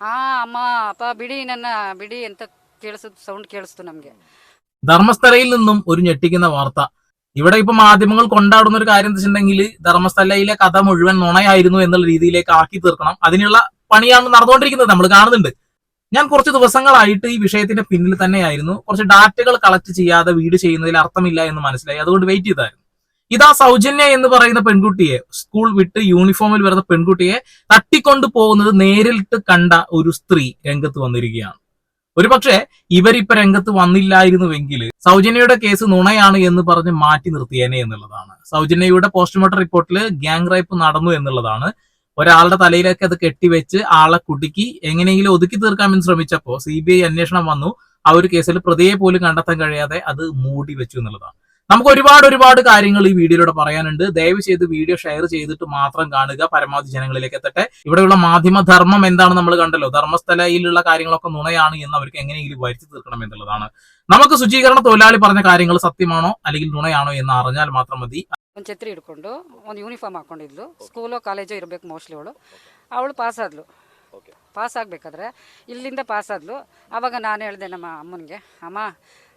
ಆ ಅಮ್ಮ ಅಪ್ಪ ಬಿಡಿ ನನ್ನ ಬಿಡಿ ಅಂತ ಕೇಳಿಸಿದ್ ಸೌಂಡ್ ಕೇಳಿಸ್ತು ನಮ್ಗೆ ധർമ്മസ്ഥലയിൽ നിന്നും ഒരു ഞെട്ടിക്കുന്ന വാർത്ത ഇവിടെ ഇപ്പൊ മാധ്യമങ്ങൾ കൊണ്ടാടുന്ന ഒരു കാര്യം എന്താ വെച്ചിട്ടുണ്ടെങ്കിൽ ധർമ്മസ്ഥലയിലെ കഥ മുഴുവൻ നുണയായിരുന്നു എന്നുള്ള രീതിയിലേക്ക് ആക്കി തീർക്കണം അതിനുള്ള പണിയാണ് നടന്നുകൊണ്ടിരിക്കുന്നത് നമ്മൾ കാണുന്നുണ്ട് ഞാൻ കുറച്ച് ദിവസങ്ങളായിട്ട് ഈ വിഷയത്തിന്റെ പിന്നിൽ തന്നെയായിരുന്നു കുറച്ച് ഡാറ്റകൾ കളക്ട് ചെയ്യാതെ വീട് ചെയ്യുന്നതിൽ അർത്ഥമില്ല എന്ന് മനസ്സിലായി അതുകൊണ്ട് വെയിറ്റ് ചെയ്തായിരുന്നു ഇതാ സൗജന്യ എന്ന് പറയുന്ന പെൺകുട്ടിയെ സ്കൂൾ വിട്ട് യൂണിഫോമിൽ വരുന്ന പെൺകുട്ടിയെ തട്ടിക്കൊണ്ടു പോകുന്നത് നേരിട്ട് കണ്ട ഒരു സ്ത്രീ രംഗത്ത് വന്നിരിക്കുകയാണ്. ഒരുപക്ഷെ ഇവരിപ്പ രംഗത്ത് വന്നില്ലായിരുന്നുവെങ്കിൽ സൗജന്യയുടെ കേസ് നുണയാണ് എന്ന് പറഞ്ഞ് മാറ്റി നിർത്തിയേനെ എന്നുള്ളതാണ്. സൗജന്യയുടെ പോസ്റ്റ്മോർട്ടം റിപ്പോർട്ടിൽ ഗ്യാങ് റേപ്പ് നടന്നു എന്നുള്ളതാണ്. ഒരാളുടെ തലയിലേക്ക് അത് കെട്ടിവെച്ച് ആളെ കുടുക്കി എങ്ങനെയെങ്കിലും ഒതുക്കി തീർക്കാമെന്ന് ശ്രമിച്ചപ്പോൾ സി ബി ഐ അന്വേഷണം വന്നു. ആ ഒരു കേസിൽ പ്രതിയെ പോലും കണ്ടെത്താൻ കഴിയാതെ അത് മൂടി വെച്ചു എന്നുള്ളതാണ്. നമുക്ക് ഒരുപാട് ഒരുപാട് കാര്യങ്ങൾ ഈ വീഡിയോയിലൂടെ പറയാനുണ്ട് ദയവ് ചെയ്ത് വീഡിയോ ഷെയർ ചെയ്തിട്ട് മാത്രം കാണുക പരമാവധി ജനങ്ങളിലേക്ക് എത്തട്ടെ ഇവിടെയുള്ള മാധ്യമ ധർമ്മം എന്താണ് നമ്മൾ കണ്ടല്ലോ ധർമ്മസ്ഥലയിലുള്ള കാര്യങ്ങളൊക്കെ നുണയാണ് എന്ന് അവർക്ക് എങ്ങനെയെങ്കിലും വരുത്തി തീർക്കണം എന്നുള്ളതാണ് നമുക്ക് ശുചീകരണ തൊഴിലാളി പറഞ്ഞ കാര്യങ്ങൾ സത്യമാണോ അല്ലെങ്കിൽ നുണയാണോ എന്ന് അറിഞ്ഞാൽ മാത്രം മതി ಒಂದು ಛತ್ರಿ ಹಿಡ್ಕೊಂಡು ಒಂದು ಯೂನಿಫಾರ್ಮ್ ಹಾಕೊಂಡಿದ್ಲು ಸ್ಕೂಲೋ ಕಾಲೇಜೋ ಇರಬೇಕು ಮೋಸ್ಟ್ಲಿ ಅವಳು ಅವಳು ಪಾಸ್ ಆದ್ಲು ಪಾಸ್ ಆಗಬೇಕಾದ್ರೆ ಇಲ್ಲಿಂದ ಪಾಸ್ ಆದ್ಲು ಆವಾಗ ನಾನು ಹೇಳಿದೆ ನಮ್ಮ ಅಮ್ಮನಿಗೆ ಅಮ್ಮ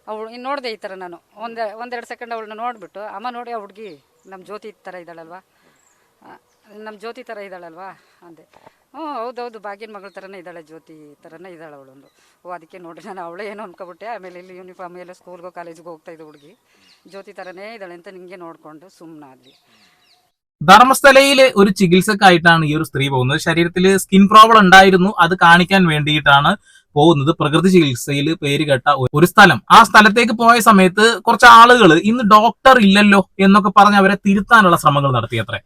ಅವಳು ಇನ್ನು ನೋಡಿದೆ ಈ ಥರ ನಾನು ಒಂದು ಒಂದೆರಡು ಸೆಕೆಂಡ್ ಅವಳನ್ನ ನೋಡಿಬಿಟ್ಟು ಅಮ್ಮ ನೋಡಿ ಆ ಹುಡುಗಿ ನಮ್ಮ ಜ್ಯೋತಿ ಥರ ಇದ್ದಾಳಲ್ವಾ ನಮ್ಮ ಜ್ಯೋತಿ ಥರ ಇದ್ದಾಳಲ್ವಾ ಅಂದೆ ಹ್ಞೂ ಹೌದೌದು ಭಾಗ್ಯನ ಮಗಳ ಥರನೇ ಇದ್ದಾಳೆ ಜ್ಯೋತಿ ಥರನೇ ಇದ್ದಾಳೆ ಅವಳೊಂದು ಓ ಅದಕ್ಕೆ ನೋಡಿ ನಾನು ಅವಳೇ ಏನೋ ಅನ್ಕೊಬಿಟ್ಟೆ ಆಮೇಲೆ ಇಲ್ಲಿ ಯೂನಿಫಾರ್ಮ್ ಎಲ್ಲ ಸ್ಕೂಲ್ಗೋ ಕಾಲೇಜಿಗೆ ಹೋಗ್ತಾ ಇದ್ದ ಹುಡುಗಿ ಜ್ಯೋತಿ ಥರನೇ ಇದ್ದಾಳೆ ಅಂತ ನಿಂಗೆ ನೋಡಿಕೊಂಡು ಸುಮ್ಮನಾದ್ವಿ ധർമ്മസ്ഥലയിലെ ഒരു ചികിത്സക്കായിട്ടാണ് ഈ ഒരു സ്ത്രീ പോകുന്നത് ശരീരത്തിൽ സ്കിൻ പ്രോബ്ലം ഉണ്ടായിരുന്നു അത് കാണിക്കാൻ വേണ്ടിയിട്ടാണ് പോകുന്നത് പ്രകൃതി ചികിത്സയിൽ പേര് കേട്ട ഒരു സ്ഥലം. ആ സ്ഥലത്തേക്ക് പോയ സമയത്ത് കുറച്ച് ആളുകൾ ഇന്ന് ഡോക്ടർ ഇല്ലല്ലോ എന്നൊക്കെ പറഞ്ഞ് അവരെ തിരുത്താനുള്ള ശ്രമങ്ങൾ നടത്തിയത്രേ.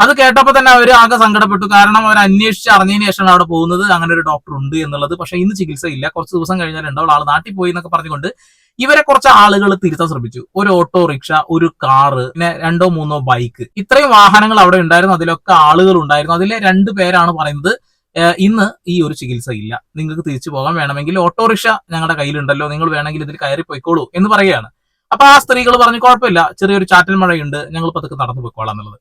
അത് കേട്ടപ്പോൾ തന്നെ അവർ ആകെ സങ്കടപ്പെട്ടു. കാരണം അവർ അന്വേഷിച്ച് അറിഞ്ഞതിന് ശേഷമാണ് അവിടെ പോകുന്നത്. അങ്ങനെ ഒരു ഡോക്ടർ ഉണ്ട് എന്നുള്ളത്. പക്ഷെ ഇന്ന് ചികിത്സ ഇല്ല. കുറച്ച് ദിവസം കഴിഞ്ഞാൽ ഉണ്ടാവുള്ള ആൾ നാട്ടിൽ പോയി എന്നൊക്കെ പറഞ്ഞുകൊണ്ട് ഇവരെ കുറച്ച് ആളുകൾ തിരുത്താൻ ശ്രമിച്ചു. ഒരു ഓട്ടോറിക്ഷ ഒരു കാറ് പിന്നെ രണ്ടോ മൂന്നോ ബൈക്ക് ഇത്രയും വാഹനങ്ങൾ അവിടെ ഉണ്ടായിരുന്നു. അതിലൊക്കെ ആളുകൾ ഉണ്ടായിരുന്നു. അതിലെ രണ്ടു പേരാണ് പറയുന്നത്. "ഏഹ് ഇന്ന് ഈ ഒരു ചികിത്സ ഇല്ല. നിങ്ങൾക്ക് തിരിച്ചു പോകാൻ വേണമെങ്കിൽ ഓട്ടോറിക്ഷ ഞങ്ങളുടെ കയ്യിലുണ്ടല്ലോ. നിങ്ങൾ വേണമെങ്കിൽ ഇതിൽ കയറി പോയിക്കോളൂ എന്ന് പറയുകയാണ്. അപ്പൊ ആ സ്ത്രീകൾ പറഞ്ഞു കുഴപ്പമില്ല. ചെറിയൊരു ചാറ്റൽ മഴയുണ്ട്. ഞങ്ങൾ പതുക്കെ നടന്നു പോയിക്കോളാം എന്നുള്ളത്.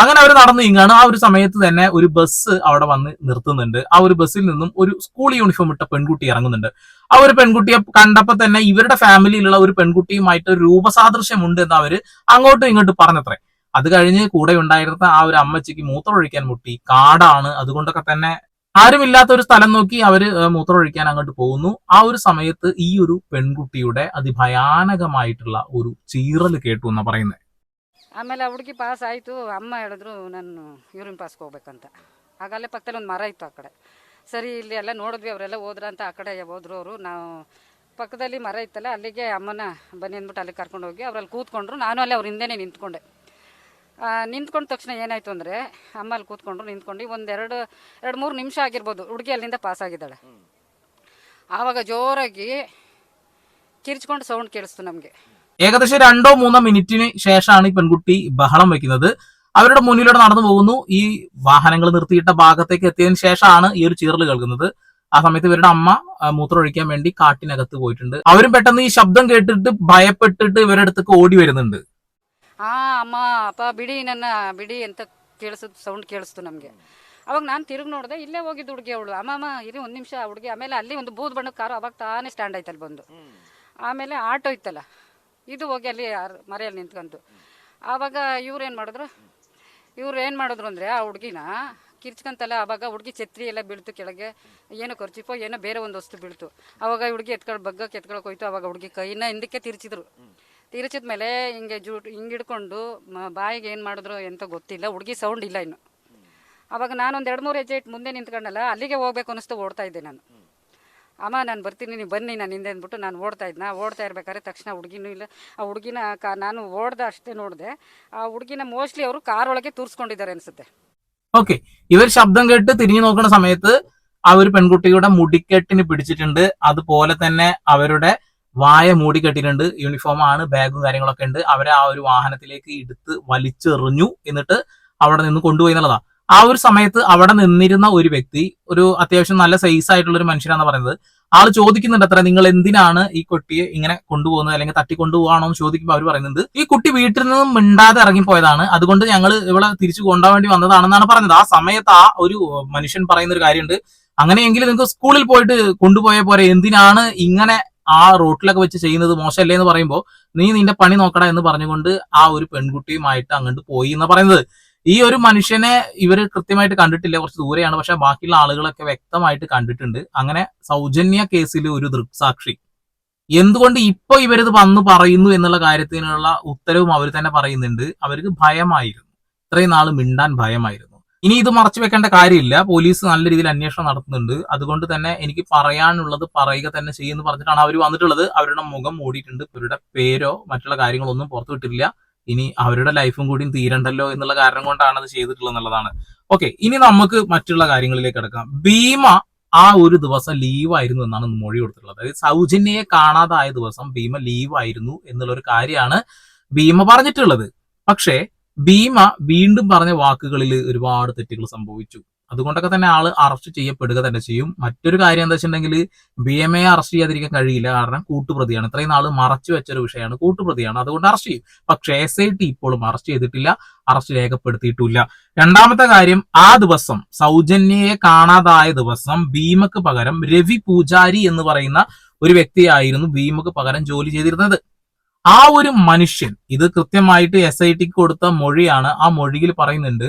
അങ്ങനെ അവർ നടന്നു ഇങ്ങാണ്. ആ ഒരു സമയത്ത് തന്നെ ഒരു ബസ് അവിടെ വന്ന് നിർത്തുന്നുണ്ട്. ആ ഒരു ബസ്സിൽ നിന്നും ഒരു സ്കൂൾ യൂണിഫോം ഇട്ട പെൺകുട്ടി ഇറങ്ങുന്നുണ്ട്. ആ ഒരു പെൺകുട്ടിയെ കണ്ടപ്പോ തന്നെ ഇവരുടെ ഫാമിലിയിലുള്ള ഒരു പെൺകുട്ടിയുമായിട്ട് രൂപസാദൃശ്യമുണ്ട് എന്ന് അവർ അങ്ങോട്ടും ഇങ്ങോട്ടും പറഞ്ഞത്രേ. അത് കഴിഞ്ഞ് കൂടെ ഉണ്ടായിരുന്ന ആ ഒരു അമ്മച്ചിക്ക് മൂത്രമൊഴിക്കാൻ മുട്ടി കാടാണ് അതുകൊണ്ടൊക്കെ തന്നെ ആരുമില്ലാത്ത ഒരു സ്ഥലം നോക്കി അവര് ഏഹ് മൂത്രമൊഴിക്കാൻ അങ്ങോട്ട് പോകുന്നു ആ ഒരു സമയത്ത് ഈ ഒരു പെൺകുട്ടിയുടെ അതിഭയാനകമായിട്ടുള്ള ഒരു ചീറൽ കേട്ടു എന്നാ പറയുന്നത് ಆಮೇಲೆ ಆ ಹುಡುಗಿ ಪಾಸ್ ಆಯಿತು ಅಮ್ಮ ಹೇಳಿದ್ರು ನಾನು ಯೂರಿನ್ ಪಾಸ್ಗೆ ಹೋಗ್ಬೇಕಂತ ಆಗ ಅಲ್ಲೇ ಪಕ್ಕದಲ್ಲಿ ಒಂದು ಮರ ಇತ್ತು ಆ ಕಡೆ ಸರಿ ಇಲ್ಲಿ ಎಲ್ಲ ನೋಡಿದ್ವಿ ಅವರೆಲ್ಲ ಹೋದ್ರ ಅಂತ ಆ ಕಡೆ ಹೋದ್ರು ಅವರು ನಾವು ಪಕ್ಕದಲ್ಲಿ ಮರ ಇತ್ತಲ್ಲ ಅಲ್ಲಿಗೆ ಅಮ್ಮನ ಬನ್ನಿ ಅಂದ್ಬಿಟ್ಟು ಅಲ್ಲಿ ಕರ್ಕೊಂಡು ಹೋಗಿ ಅವ್ರಲ್ಲಿ ಕೂತ್ಕೊಂಡ್ರು ನಾನು ಅಲ್ಲಿ ಅವ್ರ ಹಿಂದೆನೇ ನಿಂತ್ಕೊಂಡೆ ಆ, ನಿಂತ್ಕೊಂಡ ತಕ್ಷಣ ಏನಾಯಿತು ಅಂದರೆ ಅಮ್ಮ ಅಲ್ಲಿ ಕೂತ್ಕೊಂಡ್ರು ನಿಂತ್ಕೊಂಡು ಒಂದೆರಡು ಎರಡು ಮೂರು ನಿಮಿಷ ಆಗಿರ್ಬೋದು ಹುಡುಗಿ ಅಲ್ಲಿಂದ ಪಾಸ್ ಆಗಿದ್ದಾಳೆ ಆವಾಗ ಜೋರಾಗಿ ಕಿರ್ಚ್ಕೊಂಡು ಸೌಂಡ್ ಕೇಳಿಸ್ತು ನಮಗೆ ഏകദേശം രണ്ടോ മൂന്നോ മിനിറ്റിന് ശേഷമാണ് ഈ പെൺകുട്ടി ബഹളം വെക്കുന്നത് അവരുടെ മുന്നിലൂടെ നടന്നു പോകുന്നു ഈ വാഹനങ്ങൾ നിർത്തിയിട്ട ഭാഗത്തേക്ക് എത്തിയതിനു ശേഷമാണ് ഈ ഒരു ചീറൽ കേൾക്കുന്നത് ആ സമയത്ത് ഇവരുടെ അമ്മ ആ, മൂത്രമൊഴിക്കാൻ വേണ്ടി കാട്ടിനകത്ത് പോയിട്ടുണ്ട് അവരും പെട്ടെന്ന് ഈ ശബ്ദം കേട്ടിട്ട് ഭയപ്പെട്ടിട്ട് ഇവരുടെ അടുത്തേക്ക് ഓടി വരുന്നുണ്ട് ಆ, ಅಮ್ಮ, ಅಪ್ಪ, ಬಿಡಿ, ನನ್ನ ಬಿಡಿ ಅಂತ ಕೇಳಿಸಿದ್ ಸೌಂಡ್ ಕೇಳಿಸ್ತು ನಮಗೆ. ಅವಾಗ ನಾನು ತಿರುಗಿ ನೋಡಿದೆ, ಇಲ್ಲೇ ಹೋಗಿದ್ದು ಹುಡುಗಿ ಅವಳು. ಅಮ್ಮ ಅಮ್ಮ, ಇರಿ ಒಂದು ನಿಮಿಷ ಹುಡುಗಿ ಆಮೇಲೆ ಅಲ್ಲಿ ಒಂದು ಬೂದ್ ಬಣ್ಣದ ಕಾರು ಅವಾಗ ತಾನೇ ಸ್ಟ್ಯಾಂಡ್ ಆಯ್ತಲ್ಲಿ ಬಂದು. ಆಮೇಲೆ ಆಟೋ ಇತ್ತಲ್ಲ, ಇದು ಹೋಗಿ ಅಲ್ಲಿ ಮರೆಯಲ್ಲಿ ನಿಂತ್ಕೊಂಡು ಆವಾಗ ಇವ್ರು ಏನು ಮಾಡಿದ್ರು, ಇವ್ರು ಏನು ಮಾಡಿದ್ರು ಅಂದರೆ ಆ ಹುಡುಗಿನ ಕಿರ್ಚ್ಕೊಂತಲ್ಲ ಆವಾಗ ಹುಡುಗಿ ಛತ್ರಿ ಎಲ್ಲ ಬೀಳ್ತು ಕೆಳಗೆ, ಏನೋ ಖರ್ಚಿಪೋ ಏನೋ ಬೇರೆ ಒಂದು ವಸ್ತು ಬೀಳ್ತು. ಆವಾಗ ಹುಡುಗಿ ಎತ್ಕೊಳ್, ಬಗ್ಗಕ್ಕೆ ಎತ್ಕೊಳಕ್ ಹೋಯ್ತು, ಅವಾಗ ಹುಡುಗಿ ಕೈನ ಹಿಂದಕ್ಕೆ ತಿರ್ಚಿದ್ರು. ತಿರ್ಚಿದ ಮೇಲೆ ಹಿಂಗೆ ಜೂಟ್ ಹಿಂಗೆ ಹಿಡ್ಕೊಂಡು ಮ- ಬಾಯಿಗೆ ಏನು ಮಾಡಿದ್ರು ಎಂತ ಗೊತ್ತಿಲ್ಲ ಹುಡುಗಿ ಸೌಂಡ್ ಇಲ್ಲ ಇನ್ನು ಅವಾಗ ನಾನು ಒಂದು ಎರಡು ಮೂರು ಹೆಜ್ಜೆ ಇಟ್ಟು ಮುಂದೆ ನಿಂತ್ಕೊಂಡಲ್ಲ ಅಲ್ಲಿಗೆ ಹೋಗ್ಬೇಕು ಅನಿಸ್ತು ಓಡ್ತಾ ಇದ್ದೆ ನಾನು ಅಮ್ಮ ನಾನು ಬರ್ತೀನಿ ನೀವು ಬನ್ನಿ ನಾನು ಹಿಂದೆ ಅಂದ್ಬಿಟ್ಟು ನಾನು ಓಡ್ತಾ ಇದ್ನ ಓಡ್ತಾ ಇರ್ಬೇಕಾದ್ರೆ ತಕ್ಷಣ ಹುಡುಗಿನೂ ಇಲ್ಲ ಆ ಹುಡುಗಿನ ಕಾ ನಾನು ಓಡ್ದೆ ಅಷ್ಟೇ ನೋಡಿದೆ ಆ ಹುಡುಗಿನ ಮೋಸ್ಟ್ಲಿ ಅವರು ಕಾರ್ ಒಳಗೆ ತೂರಿಸ್ಕೊಂಡಿದ್ದಾರೆ ಅನಿಸುತ್ತೆ ഓക്കെ ഇവർ ശബ്ദം കേട്ട് തിരിഞ്ഞു നോക്കുന്ന സമയത്ത് ആ ഒരു പെൺകുട്ടിയുടെ മുടിക്കെട്ടിന് പിടിച്ചിട്ടുണ്ട് അതുപോലെ തന്നെ അവരുടെ വായ മൂടി കെട്ടിയിട്ടുണ്ട് യൂണിഫോം ആണ് ബാഗും കാര്യങ്ങളൊക്കെ ഉണ്ട്. അവരെ ആ ഒരു വാഹനത്തിലേക്ക് എടുത്ത് വലിച്ചെറിഞ്ഞു എന്നിട്ട് അവിടെ നിന്ന് കൊണ്ടുപോയി എന്നുള്ളതാണ് ആ ഒരു സമയത്ത് അവിടെ നിന്നിരുന്ന ഒരു വ്യക്തി ഒരു അത്യാവശ്യം നല്ല സൈസ് ആയിട്ടുള്ള ഒരു മനുഷ്യനാന്ന് പറയുന്നത്. ആൾ ചോദിക്കുന്നുണ്ട് അത്ര നിങ്ങൾ എന്തിനാണ് ഈ കുട്ടിയെ ഇങ്ങനെ കൊണ്ടുപോകുന്നത്? അല്ലെങ്കിൽ തട്ടിക്കൊണ്ടുപോകാണോ എന്ന് ചോദിക്കുമ്പോൾ അവർ പറയുന്നത് ഈ കുട്ടി വീട്ടിൽ നിന്നും മിണ്ടാതെ ഇറങ്ങിപ്പോയതാണ്. അതുകൊണ്ട് ഞങ്ങൾ ഇവിടെ തിരിച്ചു കൊണ്ടുപോകാൻ വേണ്ടി വന്നതാണെന്നാണ് പറഞ്ഞത് ആ സമയത്ത് ആ ഒരു മനുഷ്യൻ പറയുന്ന ഒരു കാര്യമുണ്ട്. അങ്ങനെയെങ്കിൽ നിങ്ങൾക്ക് സ്കൂളിൽ പോയിട്ട് കൊണ്ടുപോയ പോരെ എന്തിനാണ് ഇങ്ങനെ ആ റോട്ടിലൊക്കെ വെച്ച് ചെയ്യുന്നത് മോശമല്ലേ എന്ന് പറയുമ്പോൾ നീ നിന്റെ പണി നോക്കടാ എന്ന് പറഞ്ഞുകൊണ്ട് ആ ഒരു പെൺകുട്ടിയുമായിട്ട് അങ്ങോട്ട് പോയി എന്ന് പറയുന്നത്. ഈ ഒരു മനുഷ്യനെ ഇവർ കൃത്യമായിട്ട് കണ്ടിട്ടില്ല കുറച്ച് ദൂരെയാണ്. പക്ഷെ ബാക്കിയുള്ള ആളുകളൊക്കെ വ്യക്തമായിട്ട് കണ്ടിട്ടുണ്ട്. അങ്ങനെ സൗജന്യ കേസിൽ ഒരു ദൃക്സാക്ഷി. എന്തുകൊണ്ട് ഇപ്പൊ ഇവരിത് വന്നു പറയുന്നു എന്നുള്ള കാര്യത്തിനുള്ള ഉത്തരവും അവർ തന്നെ പറയുന്നുണ്ട്. അവർക്ക് ഭയമായിരുന്നു. ഇത്രയും നാൾ മിണ്ടാൻ ഭയമായിരുന്നു. ഇനി ഇത് മറച്ചു വെക്കേണ്ട കാര്യമില്ല. പോലീസ് നല്ല രീതിയിൽ അന്വേഷണം നടത്തുന്നുണ്ട്. അതുകൊണ്ട് തന്നെ എനിക്ക് പറയാനുള്ളത് പറയുക തന്നെ ചെയ്യുമെന്ന് പറഞ്ഞിട്ടാണ് അവർ വന്നിട്ടുള്ളത്. അവരുടെ മുഖം മൂടിയിട്ടുണ്ട്. ഇവരുടെ പേരോ മറ്റുള്ള കാര്യങ്ങളൊന്നും പുറത്തു വിട്ടിട്ടില്ല. ഇനി അവരുടെ ലൈഫും കൂടിയും തീരണ്ടല്ലോ എന്നുള്ള കാരണം കൊണ്ടാണ് അത് ചെയ്തിട്ടുള്ളത് എന്നുള്ളതാണ്. ഓക്കെ ഇനി നമുക്ക് മറ്റുള്ള കാര്യങ്ങളിലേക്ക് കിടക്കാം. ഭീമ ആ ഒരു ദിവസം ലീവായിരുന്നു എന്നാണ് മൊഴി കൊടുത്തിട്ടുള്ളത്. അതായത് സൗജന്യയെ കാണാതായ ദിവസം ഭീമ ലീവായിരുന്നു എന്നുള്ള ഒരു കാര്യമാണ് ഭീമ പറഞ്ഞിട്ടുള്ളത്. പക്ഷേ ഭീമ വീണ്ടും പറഞ്ഞ വാക്കുകളിൽ ഒരുപാട് തെറ്റുകൾ സംഭവിച്ചു. അതുകൊണ്ടൊക്കെ തന്നെ ആൾ അറസ്റ്റ് ചെയ്യപ്പെടുക തന്നെ ചെയ്യും. മറ്റൊരു കാര്യം എന്താ വെച്ചിട്ടുണ്ടെങ്കിൽ ബി എം എ അറസ്റ്റ് ചെയ്യാതിരിക്കാൻ കഴിയില്ല. കാരണം കൂട്ടുപ്രതിയാണ്. ഇത്രയും നാൾ മറച്ചു വെച്ചൊരു വിഷയമാണ്. കൂട്ടുപ്രതിയാണ്. അതുകൊണ്ട് അറസ്റ്റ് ചെയ്യും. പക്ഷേ എസ് ഐ ടി ഇപ്പോഴും അറസ്റ്റ് ചെയ്തിട്ടില്ല. അറസ്റ്റ് രേഖപ്പെടുത്തിയിട്ടില്ല. രണ്ടാമത്തെ കാര്യം ആ ദിവസം സൗജന്യയെ കാണാതായ ദിവസം ഭീമക്ക് പകരം രവി പൂജാരി എന്ന് പറയുന്ന ഒരു വ്യക്തിയായിരുന്നു ഭീമക്ക് പകരം ജോലി ചെയ്തിരുന്നത്. ആ ഒരു മനുഷ്യൻ ഇത് കൃത്യമായിട്ട് എസ് ഐ ടിക്ക് കൊടുത്ത മൊഴിയാണ് ആ മൊഴിയിൽ പറയുന്നുണ്ട്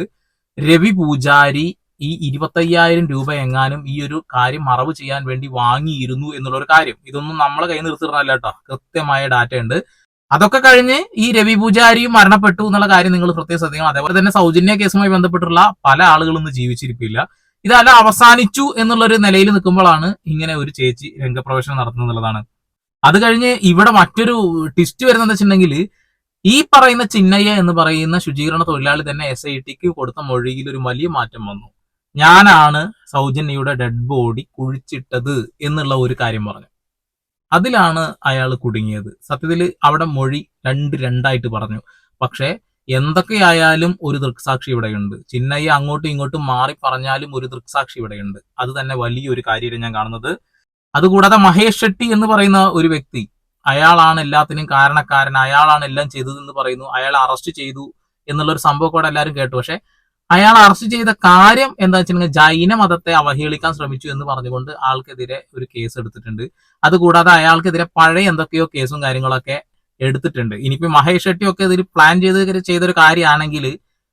രവി പൂജാരി ഈ ഇരുപത്തയ്യായിരം രൂപ എങ്ങാനും ഈ ഒരു കാര്യം മറവ് ചെയ്യാൻ വേണ്ടി വാങ്ങിയിരുന്നു എന്നുള്ള ഒരു കാര്യം. ഇതൊന്നും നമ്മളെ കൈ നിർത്തിയിരുന്നല്ല കേട്ടോ. കൃത്യമായ ഡാറ്റ ഉണ്ട് അതൊക്കെ കഴിഞ്ഞ് ഈ രവി പൂജാരിയും മരണപ്പെട്ടു എന്നുള്ള കാര്യം നിങ്ങൾ പ്രത്യേകം ശ്രദ്ധിക്കണം. അതേപോലെ തന്നെ സൗജന്യ കേസുമായി ബന്ധപ്പെട്ടുള്ള പല ആളുകളും ഇന്ന് ജീവിച്ചിരിപ്പില്ല. ഇതല്ല അവസാനിച്ചു എന്നുള്ളൊരു നിലയിൽ നിൽക്കുമ്പോഴാണ് ഇങ്ങനെ ഒരു ചേച്ചി രംഗപ്രവേശനം നടത്തുന്നത് എന്നുള്ളതാണ്. അത് കഴിഞ്ഞ് ഇവിടെ മറ്റൊരു ട്വിസ്റ്റ് വരുന്നത് വെച്ചിട്ടുണ്ടെങ്കിൽ ഈ പറയുന്ന ചിന്നയ്യ എന്ന് പറയുന്ന ശുചീകരണ തൊഴിലാളി തന്നെ എസ് ഐ ടിക്ക് കൊടുത്ത മൊഴിയിൽ ഒരു വലിയ മാറ്റം വന്നു. ഞാനാണ് സൗജന്യയുടെ ഡെഡ് ബോഡി കുഴിച്ചിട്ടത് എന്നുള്ള ഒരു കാര്യം പറഞ്ഞു. അതിലാണ് അയാൾ കുടുങ്ങിയത്. സത്യത്തിൽ അവിടെ മൊഴി രണ്ട് രണ്ടായിട്ട് പറഞ്ഞു. പക്ഷേ എന്തൊക്കെയായാലും ഒരു ദൃക്സാക്ഷി ഇവിടെയുണ്ട്. ചിന്നയ്യ അങ്ങോട്ടും ഇങ്ങോട്ടും മാറി പറഞ്ഞാലും ഒരു ദൃക്സാക്ഷി ഇവിടെയുണ്ട്. അത് തന്നെ വലിയൊരു കാര്യമായിട്ട് ഞാൻ കാണുന്നത്. അതുകൂടാതെ മഹേഷ് ഷെട്ടി എന്ന് പറയുന്ന ഒരു വ്യക്തി അയാളാണ് എല്ലാത്തിനും കാരണക്കാരൻ അയാളാണ് എല്ലാം ചെയ്തതെന്ന് പറയുന്നു അയാൾ അറസ്റ്റ് ചെയ്തു എന്നുള്ള ഒരു സംഭവം കൂടെ എല്ലാവരും കേട്ടു. പക്ഷെ അയാൾ അറസ്റ്റ് ചെയ്ത കാര്യം എന്താ വെച്ചിട്ടുണ്ടെങ്കിൽ ജൈന മതത്തെ അവഹേളിക്കാൻ ശ്രമിച്ചു എന്ന് പറഞ്ഞുകൊണ്ട് ആൾക്കെതിരെ ഒരു കേസ് എടുത്തിട്ടുണ്ട്. അതുകൂടാതെ അയാൾക്കെതിരെ പഴയ എന്തൊക്കെയോ കേസും കാര്യങ്ങളൊക്കെ എടുത്തിട്ടുണ്ട്. ഇനിയിപ്പോ മഹേഷ് ഷെട്ടി ഒക്കെ ഇതിൽ പ്ലാൻ ചെയ്ത് ചെയ്തൊരു കാര്യമാണെങ്കിൽ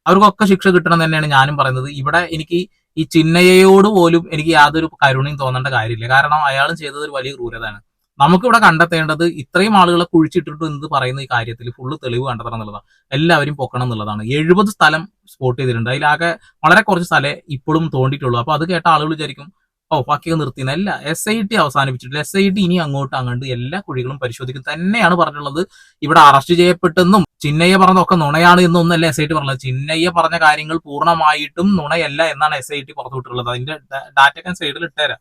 അവർക്കൊക്കെ ശിക്ഷ കിട്ടണം തന്നെയാണ് ഞാനും പറയുന്നത്. ഇവിടെ എനിക്ക് ഈ ചിന്നയയോട് പോലും എനിക്ക് യാതൊരു കരുണയും തോന്നേണ്ട കാര്യമില്ല. കാരണം അയാൾ ചെയ്തത് ഒരു വലിയ ക്രൂരതയാണ്. നമുക്കിവിടെ കണ്ടെത്തേണ്ടത് ഇത്രയും ആളുകളെ കുഴിച്ചിട്ടിട്ട് എന്ത് പറയുന്ന ഈ കാര്യത്തിൽ ഫുള്ള് തെളിവ് കണ്ടെത്തണം എന്നുള്ളതാണ്. എല്ലാവരും പൊക്കണം എന്നുള്ളതാണ്. എഴുപത് സ്ഥലം സ്പോട്ട് ചെയ്തിട്ടുണ്ട്. അതിലാകെ വളരെ കുറച്ച് സ്ഥലമേ ഇപ്പോഴും തോണ്ടിയിട്ടുള്ളൂ. അപ്പൊ അത് കേട്ട ആളുകൾ വിചാരിക്കും ഓ ബാക്കിയൊക്കെ നിർത്തിയെന്നല്ല എസ് ഐ ടി അവസാനിപ്പിച്ചിട്ടില്ല. എസ് ഐ ടി ഇനി അങ്ങോട്ട് അങ്ങോട്ട് എല്ലാ കുഴികളും പരിശോധിക്കും. തന്നെയാണ് പറഞ്ഞിട്ടുള്ളത്. ഇവിടെ അറസ്റ്റ് ചെയ്യപ്പെട്ടെന്നും ചിന്നയ്യ പറഞ്ഞതൊക്കെ നുണയാണ് എന്നൊന്നല്ല എസ് ഐ ടി പറഞ്ഞത്? ചിന്നയ്യ പറഞ്ഞ കാര്യങ്ങൾ പൂർണമായിട്ടും നുണയല്ല എന്നാണ് എസ് ഐ ടി പുറത്തുവിട്ടുള്ളത് അതിന്റെ ഡാറ്റ ഞാൻ സൈഡിൽ ഇട്ടുതരാം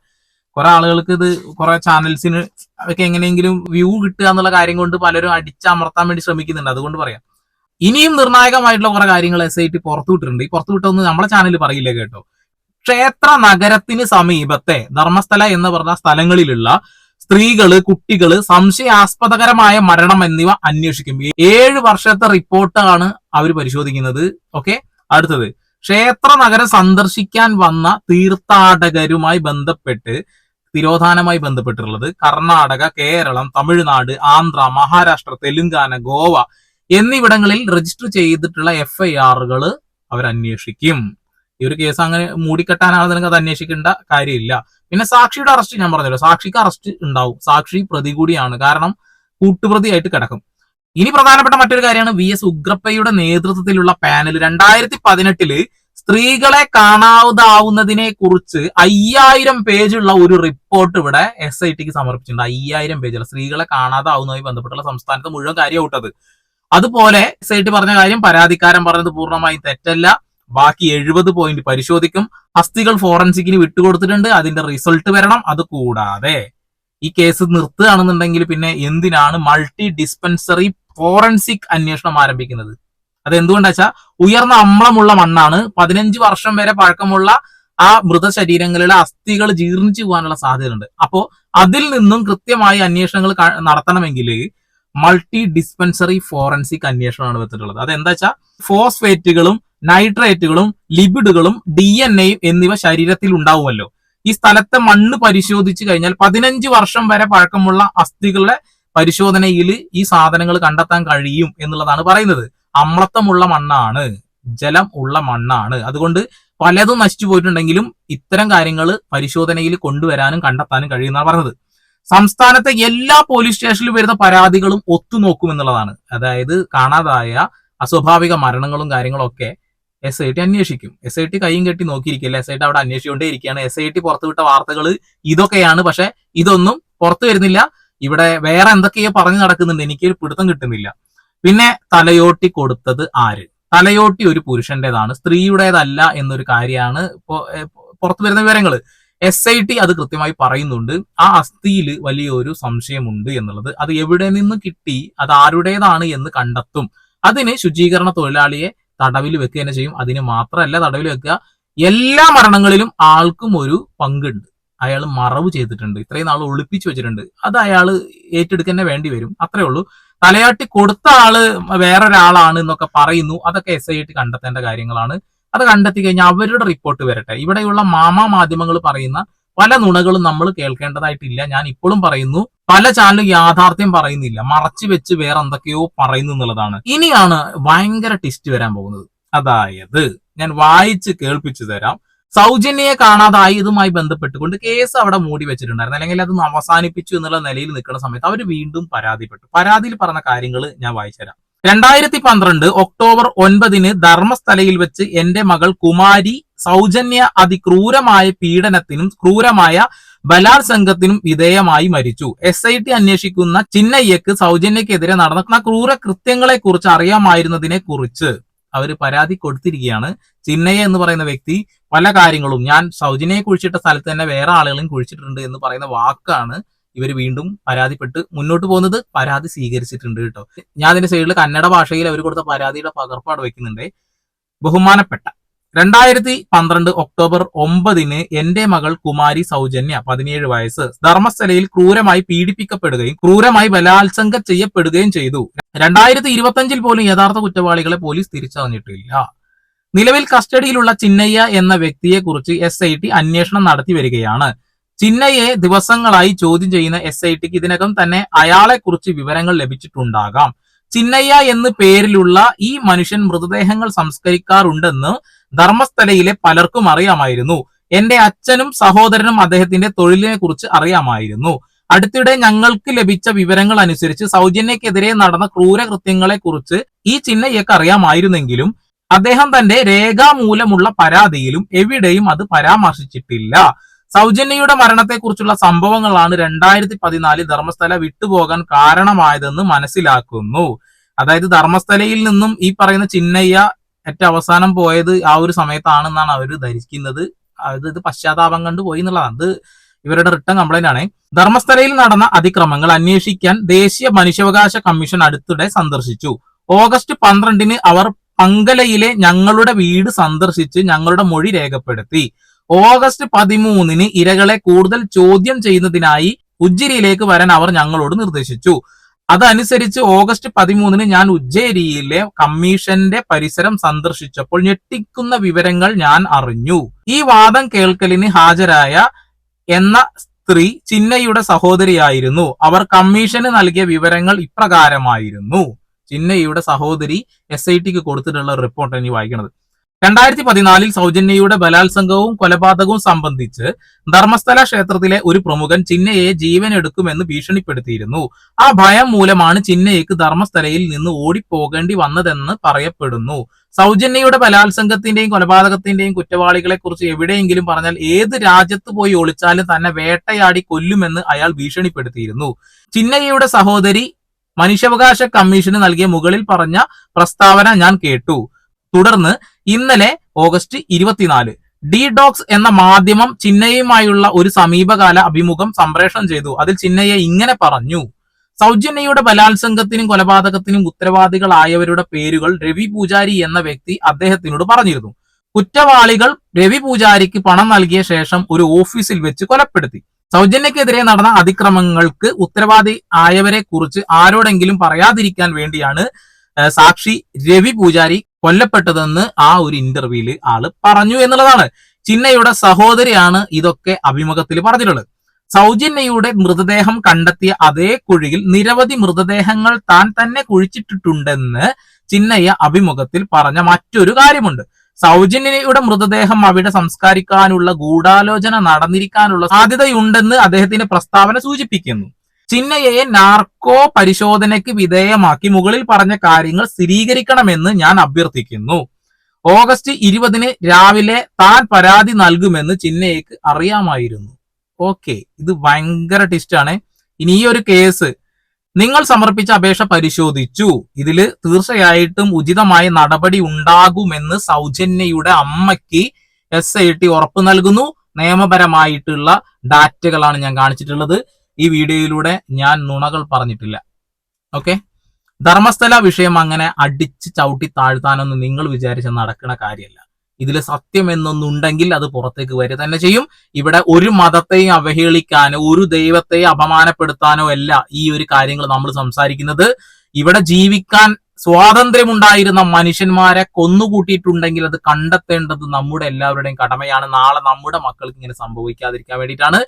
കുറെ ആളുകൾക്ക് ഇത് കുറെ ചാനൽസിന് അതൊക്കെ എങ്ങനെയെങ്കിലും വ്യൂ കിട്ടുക എന്നുള്ള കാര്യം കൊണ്ട് പലരും അടിച്ചമർത്താൻ വേണ്ടി ശ്രമിക്കുന്നുണ്ട്. അതുകൊണ്ട് പറയാം. ഇനിയും നിർണായകമായിട്ടുള്ള കുറെ കാര്യങ്ങൾ എസ് ഐ ടി പുറത്തുവിട്ടിട്ടുണ്ട് ഈ പുറത്തുവിട്ടൊന്നും നമ്മളെ ചാനൽ പറയില്ല കേട്ടോ. ക്ഷേത്ര നഗരത്തിന് സമീപത്തെ ധർമ്മസ്ഥല എന്ന് പറഞ്ഞ സ്ഥലങ്ങളിലുള്ള സ്ത്രീകൾ കുട്ടികൾ സംശയാസ്പദകരമായ മരണം എന്നിവ അന്വേഷിക്കും. ഏഴ് വർഷത്തെ റിപ്പോർട്ടാണ് അവർ പരിശോധിക്കുന്നത്. ഓക്കെ? അടുത്തത്. ക്ഷേത്ര നഗരം സന്ദർശിക്കാൻ വന്ന തീർത്ഥാടകരുമായി ബന്ധപ്പെട്ട് തിരോധാനമായി ബന്ധപ്പെട്ടിട്ടുള്ളത് കർണാടക കേരളം തമിഴ്നാട് ആന്ധ്ര മഹാരാഷ്ട്ര തെലുങ്കാന ഗോവ എന്നിവിടങ്ങളിൽ രജിസ്റ്റർ ചെയ്തിട്ടുള്ള എഫ്ഐആറുകൾ അന്വേഷിക്കും ഈ ഒരു കേസ് അങ്ങനെ മൂടിക്കെട്ടാനാണെന്നുണ്ടെങ്കിൽ അത് അന്വേഷിക്കേണ്ട കാര്യമില്ല. പിന്നെ സാക്ഷിയുടെ അറസ്റ്റ് ഞാൻ പറഞ്ഞല്ലോ. സാക്ഷിക്ക് അറസ്റ്റ് ഉണ്ടാവും. സാക്ഷി പ്രതി കൂടിയാണ്. കാരണം കൂട്ടുപ്രതിയായിട്ട് കിടക്കും. ഇനി പ്രധാനപ്പെട്ട മറ്റൊരു കാര്യമാണ് വി എസ് ഉഗ്രപ്പയുടെ നേതൃത്വത്തിലുള്ള പാനൽ രണ്ടായിരത്തി പതിനെട്ടിൽ സ്ത്രീകളെ കാണാതാവുന്നതിനെ കുറിച്ച് അയ്യായിരം പേജുള്ള ഒരു റിപ്പോർട്ട് ഇവിടെ എസ് ഐ ടിക്ക് സമർപ്പിച്ചിട്ടുണ്ട്. അയ്യായിരം പേജുള്ള സ്ത്രീകളെ കാണാതാവുന്നതുമായി ബന്ധപ്പെട്ടുള്ള സംസ്ഥാനത്ത് മുഴുവൻ കാര്യം അതുപോലെ എസ് ഐ ടി പറഞ്ഞ കാര്യം പരാതിക്കാരൻ പറഞ്ഞത് പൂർണമായും തെറ്റല്ല. ബാക്കി എഴുപത് പോയിന്റ് പരിശോധിക്കും. അസ്ഥികൾ ഫോറൻസിക്കിന് വിട്ടുകൊടുത്തിട്ടുണ്ട്. അതിന്റെ റിസൾട്ട് വരണം. അത് കൂടാതെ ഈ കേസ് നിർത്തുകയാണെന്നുണ്ടെങ്കിൽ പിന്നെ എന്തിനാണ് മൾട്ടി ഡിസ്പെൻസറി ഫോറൻസിക് അന്വേഷണം ആരംഭിക്കുന്നത്? അത് എന്തുകൊണ്ടാ ഉയർന്ന അമ്ലമുള്ള മണ്ണാണ് പതിനഞ്ച് വർഷം വരെ പഴക്കമുള്ള ആ മൃതശരീരങ്ങളിലെ അസ്ഥികൾ ജീർണിച്ചു പോകാനുള്ള സാധ്യതയുണ്ട്. അപ്പോ അതിൽ നിന്നും കൃത്യമായി അന്വേഷണങ്ങൾ നടത്തണമെങ്കിൽ മൾട്ടി ഡിസ്പെൻസറി ഫോറൻസിക് അന്വേഷണമാണ് വെച്ചിട്ടുള്ളത്. അതെന്താ വെച്ചാൽ ഫോസ്ഫേറ്റുകളും നൈട്രേറ്റുകളും ലിബിഡുകളും ഡി എൻ എയും എന്നിവ ശരീരത്തിൽ ഉണ്ടാവുമല്ലോ. ഈ സ്ഥലത്തെ മണ്ണ് പരിശോധിച്ചു കഴിഞ്ഞാൽ പതിനഞ്ച് വർഷം വരെ പഴക്കമുള്ള അസ്ഥികളുടെ പരിശോധനയിൽ ഈ സാധനങ്ങൾ കണ്ടെത്താൻ കഴിയും എന്നുള്ളതാണ് പറയുന്നത്. അമ്ലത്വമുള്ള മണ്ണാണ് ജലം ഉള്ള മണ്ണാണ്. അതുകൊണ്ട് പലതും നശിച്ചു പോയിട്ടുണ്ടെങ്കിലും ഇത്തരം കാര്യങ്ങൾ പരിശോധനയിൽ കൊണ്ടുവരാനും കണ്ടെത്താനും കഴിയുന്നതാണ് പറഞ്ഞത്. സംസ്ഥാനത്തെ എല്ലാ പോലീസ് സ്റ്റേഷനിലും വരുന്ന പരാതികളും ഒത്തുനോക്കും എന്നുള്ളതാണ്. അതായത് കാണാതായ അസ്വാഭാവിക മരണങ്ങളും കാര്യങ്ങളും ഒക്കെ എസ് ഐ ടി അന്വേഷിക്കും. എസ് ഐ ടി കൈയും കെട്ടി നോക്കിയിരിക്കില്ല എസ് ഐ ടി അവിടെ അന്വേഷിച്ചുകൊണ്ടേ ഇരിക്കുകയാണ് എസ് ഐ ടി പുറത്തുവിട്ട വാർത്തകൾ ഇതൊക്കെയാണ്. പക്ഷെ ഇതൊന്നും പുറത്തു വരുന്നില്ല. ഇവിടെ വേറെ എന്തൊക്കെയോ പറഞ്ഞു നടക്കുന്നുണ്ട്. എനിക്ക് പിടുത്തം കിട്ടുന്നില്ല. പിന്നെ തലയോട്ടി കൊടുത്തത് ആര്? തലയോട്ടി ഒരു പുരുഷന്റേതാണ് സ്ത്രീയുടേതല്ല എന്നൊരു കാര്യമാണ് പുറത്തു വരുന്ന വിവരങ്ങൾ എസ് ഐ ടി അത് കൃത്യമായി പറയുന്നുണ്ട്. ആ അസ്ഥിയിൽ വലിയൊരു സംശയമുണ്ട് എന്നുള്ളത്. അത് എവിടെ നിന്ന് കിട്ടി? അത് ആരുടേതാണ് എന്ന് കണ്ടെത്തും. അതിന് ശുചീകരണ തൊഴിലാളിയെ തടവിൽ വെക്കുക തന്നെ ചെയ്യും. അതിന് മാത്രമല്ല തടവിൽ വെക്കുക. എല്ലാ മരണങ്ങളിലും ആൾക്കും ഒരു പങ്കുണ്ട്. അയാൾ മറവ് ചെയ്തിട്ടുണ്ട്. ഇത്രയും നാൾ ഒളിപ്പിച്ചു വെച്ചിട്ടുണ്ട്. അത് അയാൾ ഏറ്റെടുക്കന്നെ വേണ്ടി വരും. അത്രേ ഉള്ളൂ. തലയാട്ടി കൊടുത്ത ആൾ വേറൊരാളാണ് എന്നൊക്കെ പറയുന്നു. അതൊക്കെ എസ് ഐ ടി കണ്ടെത്തേണ്ട കാര്യങ്ങളാണ്. അത് കണ്ടെത്തി കഴിഞ്ഞാൽ അവരുടെ റിപ്പോർട്ട് വരട്ടെ. ഇവിടെയുള്ള മാമാ മാധ്യമങ്ങൾ പറയുന്ന പല നുണകളും നമ്മൾ കേൾക്കേണ്ടതായിട്ടില്ല. ഞാൻ ഇപ്പോഴും പറയുന്നു പല ചാനലും യാഥാർത്ഥ്യം പറയുന്നില്ല. മറച്ചു വെച്ച് വേറെ എന്തൊക്കെയോ പറയുന്നു എന്നുള്ളതാണ്. ഇനിയാണ് ഭയങ്കര ടിസ്റ്റ് വരാൻ പോകുന്നത്. അതായത് ഞാൻ വായിച്ച് കേൾപ്പിച്ചു തരാം. സൗജന്യയെ കാണാതായി ഇതുമായി ബന്ധപ്പെട്ടുകൊണ്ട് കേസ് അവിടെ മൂടി വെച്ചിട്ടുണ്ടായിരുന്നു. അല്ലെങ്കിൽ അത് അവസാനിപ്പിച്ചു എന്നുള്ള നിലയിൽ നിൽക്കുന്ന സമയത്ത് അവർ വീണ്ടും പരാതിപ്പെട്ടു. പരാതിയിൽ പറഞ്ഞ കാര്യങ്ങൾ ഞാൻ വായിച്ചുതരാം രണ്ടായിരത്തി പന്ത്രണ്ട് ഒക്ടോബർ ഒൻപതിന് ധർമ്മസ്ഥലയിൽ വെച്ച് എന്റെ മകൾ കുമാരി സൗജന്യ അതിക്രൂരമായ പീഡനത്തിനും ക്രൂരമായ ബലാത്സംഗത്തിനും വിധേയമായി മരിച്ചു. എസ് ഐ ടി അന്വേഷിക്കുന്ന ചിന്നയ്യക്ക് സൗജന്യക്കെതിരെ നടന്ന ക്രൂര കൃത്യങ്ങളെ കുറിച്ച് അറിയാമായിരുന്നതിനെ കുറിച്ച് അവർ പരാതി കൊടുത്തിരിക്കുകയാണ്. ചിന്നയ്യ എന്ന് പറയുന്ന വ്യക്തി പല കാര്യങ്ങളും ഞാൻ സൗജന്യയെ കുഴിച്ചിട്ട സ്ഥലത്ത് തന്നെ വേറെ ആളുകളും കുഴിച്ചിട്ടുണ്ട് എന്ന് പറയുന്ന വാക്കാണ് ഇവർ വീണ്ടും പരാതിപ്പെട്ട് മുന്നോട്ട് പോകുന്നത് പരാതി സ്വീകരിച്ചിട്ടുണ്ട് കേട്ടോ. ഞാൻ അതിന്റെ സൈഡിൽ കന്നഡ ഭാഷയിൽ അവർ കൊടുത്ത പരാതിയുടെ പകർപ്പാട് വെക്കുന്നുണ്ട്. ബഹുമാനപ്പെട്ട രണ്ടായിരത്തി പന്ത്രണ്ട് ഒക്ടോബർ ഒമ്പതിന് എന്റെ മകൾ കുമാരി സൗജന്യ പതിനേഴ് വയസ്സ് ധർമ്മസ്ഥലയിൽ ക്രൂരമായി പീഡിപ്പിക്കപ്പെടുകയും ക്രൂരമായി ബലാത്സംഗം ചെയ്യപ്പെടുകയും ചെയ്തു. രണ്ടായിരത്തി ഇരുപത്തഞ്ചിൽ പോലും യഥാർത്ഥ കുറ്റവാളികളെ പോലീസ് തിരിച്ചറിഞ്ഞിട്ടില്ല. നിലവിൽ കസ്റ്റഡിയിലുള്ള ചിന്നയ്യ എന്ന വ്യക്തിയെ കുറിച്ച് എസ് ഐ ടി അന്വേഷണം നടത്തി വരികയാണ്. ചിന്നയെ ദിവസങ്ങളായി ചോദ്യം ചെയ്യുന്ന എസ് ഐ ടിക്ക് ഇതിനകം തന്നെ അയാളെ കുറിച്ച് വിവരങ്ങൾ ലഭിച്ചിട്ടുണ്ടാകാം. ചിന്നയ്യ എന്ന് പേരിലുള്ള ഈ മനുഷ്യൻ മൃതദേഹങ്ങൾ സംസ്കരിക്കാറുണ്ടെന്ന് ധർമ്മസ്ഥലയിലെ പലർക്കും അറിയാമായിരുന്നു. എന്റെ അച്ഛനും സഹോദരനും അദ്ദേഹത്തിന്റെ തൊഴിലിനെ കുറിച്ച് അറിയാമായിരുന്നു. അടുത്തിടെ ഞങ്ങൾക്ക് ലഭിച്ച വിവരങ്ങൾ അനുസരിച്ച് സൗജന്യക്കെതിരെ നടന്ന ക്രൂരകൃത്യങ്ങളെ കുറിച്ച് ഈ ചിന്നയ്യക്ക് അറിയാമായിരുന്നെങ്കിലും അദ്ദേഹം തന്റെ രേഖാമൂലമുള്ള പരാതിയിലും എവിടെയും അത് പരാമർശിച്ചിട്ടില്ല. സൗജന്യയുടെ മരണത്തെക്കുറിച്ചുള്ള സംഭവങ്ങളാണ് രണ്ടായിരത്തി പതിനാലിൽ ധർമ്മസ്ഥല വിട്ടുപോകാൻ കാരണമായതെന്ന് മനസ്സിലാക്കുന്നു. അതായത് ധർമ്മസ്ഥലയിൽ നിന്നും ഈ പറയുന്ന ചിന്നയ്യ ഏറ്റവും അവസാനം പോയത് ആ ഒരു സമയത്താണെന്നാണ് അവർ ധരിക്കുന്നത്. അത് ഇത് പശ്ചാത്താപം കണ്ട് പോയി എന്നുള്ളതാണ്. അത് ഇവരുടെ റിട്ടേൺ കംപ്ലൈന്റ് ആണ്. ധർമ്മസ്ഥലയിൽ നടന്ന അതിക്രമങ്ങൾ അന്വേഷിക്കാൻ ദേശീയ മനുഷ്യാവകാശ കമ്മീഷൻ അടുത്തിടെ സന്ദർശിച്ചു. ഓഗസ്റ്റ് പന്ത്രണ്ടിന് അവർ പങ്കലയിലെ ഞങ്ങളുടെ വീട് സന്ദർശിച്ച് ഞങ്ങളുടെ മൊഴി രേഖപ്പെടുത്തി. ഓഗസ്റ്റ് പതിമൂന്നിന് ഇരകളെ കൂടുതൽ ചോദ്യം ചെയ്യുന്നതിനായി ഉജ്ജിരിയിലേക്ക് വരാൻ അവർ ഞങ്ങളോട് നിർദ്ദേശിച്ചു. അതനുസരിച്ച് ഓഗസ്റ്റ് പതിമൂന്നിന് ഞാൻ ഉജ്ജേരിയിലെ കമ്മീഷന്റെ പരിസരം സന്ദർശിച്ചപ്പോൾ ഞെട്ടിക്കുന്ന വിവരങ്ങൾ ഞാൻ അറിഞ്ഞു. ഈ വാദം കേൾക്കലിന് ഹാജരായ എന്ന സ്ത്രീ ചിന്നയുടെ സഹോദരിയായിരുന്നു. അവർ കമ്മീഷന് നൽകിയ വിവരങ്ങൾ ഇപ്രകാരമായിരുന്നു. ചിന്നയുടെ സഹോദരി എസ് ഐ ടിക്ക് കൊടുത്തിട്ടുള്ള റിപ്പോർട്ട് ഇനി വായിക്കണത് രണ്ടായിരത്തി പതിനാലിൽ സൗജന്യയുടെ ബലാത്സംഗവും കൊലപാതകവും സംബന്ധിച്ച് ധർമ്മസ്ഥല ക്ഷേത്രത്തിലെ ഒരു പ്രമുഖൻ ചിന്നയെ ജീവനെടുക്കുമെന്ന് ഭീഷണിപ്പെടുത്തിയിരുന്നു. ആ ഭയം മൂലമാണ് ചിന്നയ്ക്ക് ധർമ്മസ്ഥലയിൽ നിന്ന് ഓടിപ്പോകേണ്ടി വന്നതെന്ന് പറയപ്പെടുന്നു. സൗജന്യയുടെ ബലാത്സംഗത്തിന്റെയും കൊലപാതകത്തിന്റെയും കുറ്റവാളികളെ കുറിച്ച് എവിടെയെങ്കിലും പറഞ്ഞാൽ ഏത് രാജ്യത്ത് പോയി ഒളിച്ചാലും തന്നെ വേട്ടയാടി കൊല്ലുമെന്ന് അയാൾ ഭീഷണിപ്പെടുത്തിയിരുന്നു. ചിന്നയ്യയുടെ സഹോദരി മനുഷ്യാവകാശ കമ്മീഷന് നൽകിയ മുകളിൽ പറഞ്ഞ പ്രസ്താവന ഞാൻ കേട്ടു. തുടർന്ന് ഇന്നലെ ഓഗസ്റ്റ് ഇരുപത്തിനാല്. ഡി ഡോക്സ് എന്ന മാധ്യമം ചിന്നയുമായുള്ള ഒരു സമീപകാല അഭിമുഖം സംപ്രേഷണം ചെയ്തു. അതിൽ ചിന്നയെ ഇങ്ങനെ പറഞ്ഞു. സൗജന്യയുടെ ബലാത്സംഗത്തിനും കൊലപാതകത്തിനും ഉത്തരവാദികളായവരുടെ പേരുകൾ രവി പൂജാരി എന്ന വ്യക്തി അദ്ദേഹത്തിനോട് പറഞ്ഞിരുന്നു. കുറ്റവാളികൾ രവി പൂജാരിക്ക് പണം നൽകിയ ശേഷം ഒരു ഓഫീസിൽ വെച്ച് കൊലപ്പെടുത്തി. സൗജന്യക്കെതിരെ നടന്ന അതിക്രമങ്ങൾക്ക് ഉത്തരവാദി ആയവരെ കുറിച്ച് ആരോടെങ്കിലും പറയാതിരിക്കാൻ വേണ്ടിയാണ് സാക്ഷി രവി പൂജാരി കൊല്ലപ്പെട്ടതെന്ന് ആ ഒരു ഇന്റർവ്യൂവിൽ ആൾ പറഞ്ഞു എന്നുള്ളതാണ്. ചിന്നയുടെ സഹോദരിയാണ് ഇതൊക്കെ അഭിമുഖത്തിൽ പറഞ്ഞിട്ടുള്ളത്. സൗജന്യയുടെ മൃതദേഹം കണ്ടെത്തിയ അതേ കുഴിയിൽ നിരവധി മൃതദേഹങ്ങൾ താൻ തന്നെ കുഴിച്ചിട്ടിട്ടുണ്ടെന്ന് ചിന്നയ്യ അഭിമുഖത്തിൽ പറഞ്ഞ മറ്റൊരു കാര്യമുണ്ട്. സൗജന്യയുടെ മൃതദേഹം അവിടെ സംസ്കരിക്കാനുള്ള ഗൂഢാലോചന നടന്നിരിക്കാനുള്ള സാധ്യതയുണ്ടെന്ന് അദ്ദേഹത്തിന്റെ പ്രസ്താവന സൂചിപ്പിക്കുന്നു. ചിന്നയെ നാർക്കോ പരിശോധനയ്ക്ക് വിധേയമാക്കി മുകളിൽ പറഞ്ഞ കാര്യങ്ങൾ സ്ഥിരീകരിക്കണമെന്ന് ഞാൻ അഭ്യർത്ഥിക്കുന്നു. ഓഗസ്റ്റ് ഇരുപതിന് രാവിലെ താൻ പരാതി നൽകുമെന്ന് ചിന്നയ്ക്ക് അറിയാമായിരുന്നു. ഓക്കെ ഇത് ഭയങ്കര ടിസ്റ്റാണ് ഇനി ഈ ഒരു കേസ് നിങ്ങൾ സമർപ്പിച്ച അപേക്ഷ പരിശോധിച്ചു. ഇതിൽ തീർച്ചയായിട്ടും ഉചിതമായ നടപടി ഉണ്ടാകുമെന്ന് സൗജന്യയുടെ അമ്മയ്ക്ക് എസ് ഐ ടി ഉറപ്പ് നൽകുന്നു. നിയമപരമായിട്ടുള്ള ഡാറ്റകളാണ് ഞാൻ കാണിച്ചിട്ടുള്ളത്. ഈ വീഡിയോയിലൂടെ ഞാൻ നുണകൾ പറഞ്ഞിട്ടില്ല. ഓക്കെ ധർമ്മസ്ഥല വിഷയം അങ്ങനെ അടിച്ച് ചവിട്ടി താഴ്ത്താനൊന്നും നിങ്ങൾ വിചാരിച്ച നടക്കുന്ന കാര്യമല്ല. ഇതിൽ സത്യം എന്നൊന്നുണ്ടെങ്കിൽ അത് പുറത്തേക്ക് വരിക തന്നെ ചെയ്യും. ഇവിടെ ഒരു മതത്തെയും അവഹേളിക്കാനോ ഒരു ദൈവത്തെയും അപമാനപ്പെടുത്താനോ അല്ല ഈ ഒരു കാര്യങ്ങൾ നമ്മൾ സംസാരിക്കുന്നത്. ഇവിടെ ജീവിക്കാൻ സ്വാതന്ത്ര്യമുണ്ടായിരുന്ന മനുഷ്യന്മാരെ കൊന്നുകൂട്ടിയിട്ടുണ്ടെങ്കിൽ അത് കണ്ടെത്തേണ്ടത് നമ്മുടെ എല്ലാവരുടെയും കടമയാണ്. നാളെ നമ്മുടെ മക്കൾക്ക് ഇങ്ങനെ സംഭവിക്കാതിരിക്കാൻ വേണ്ടിയിട്ടാണ്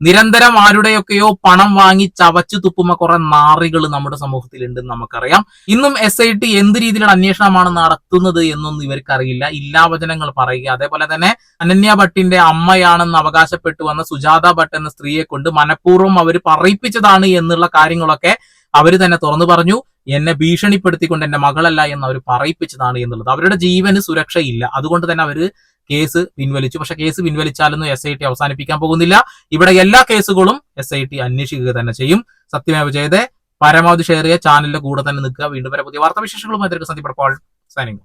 നിരന്തരം ആരുടെയൊക്കെയോ പണം വാങ്ങി ചവച്ചു തുപ്പുമ കുറെ നാറികൾ നമ്മുടെ സമൂഹത്തിൽ ഉണ്ടെന്ന് നമുക്കറിയാം. ഇന്നും എസ് ഐ ടി എന്ത് രീതിയിലുള്ള അന്വേഷണമാണ് നടത്തുന്നത് എന്നൊന്നും ഇവർക്കറിയില്ല. ഇല്ലാവചനങ്ങൾ പറയുക. അതേപോലെ തന്നെ അനന്യ ഭട്ടിന്റെ അമ്മയാണെന്ന് അവകാശപ്പെട്ടു വന്ന സുജാത ഭട്ട് എന്ന സ്ത്രീയെ കൊണ്ട് മനഃപൂർവം അവർ പറയിപ്പിച്ചതാണ് എന്നുള്ള കാര്യങ്ങളൊക്കെ അവർ തന്നെ തുറന്നു പറഞ്ഞു. എന്നെ ഭീഷണിപ്പെടുത്തിക്കൊണ്ട് എന്റെ മകളല്ല എന്ന് അവർ പറയിപ്പിച്ചതാണ് എന്നുള്ളത്. അവരുടെ ജീവന് സുരക്ഷയില്ല. അതുകൊണ്ട് തന്നെ അവർ കേസ് പിൻവലിച്ചു. പക്ഷെ കേസ് പിൻവലിച്ചാലൊന്നും എസ് ഐ ടി അവസാനിപ്പിക്കാൻ പോകുന്നില്ല. ഇവിടെ എല്ലാ കേസുകളും എസ് ഐ ടി അന്വേഷിക്കുക തന്നെ ചെയ്യും. സത്യമേവ ചെയ്തേ പരമാവധി ഷെയർ ചെയ്യുക ചാനലിന്റെ കൂടെ തന്നെ നിൽക്കുക. വീണ്ടും വരെ. പുതിയ വാർത്താവിശേഷങ്ങളുമായി സന്ദീപ് സൈനിങ്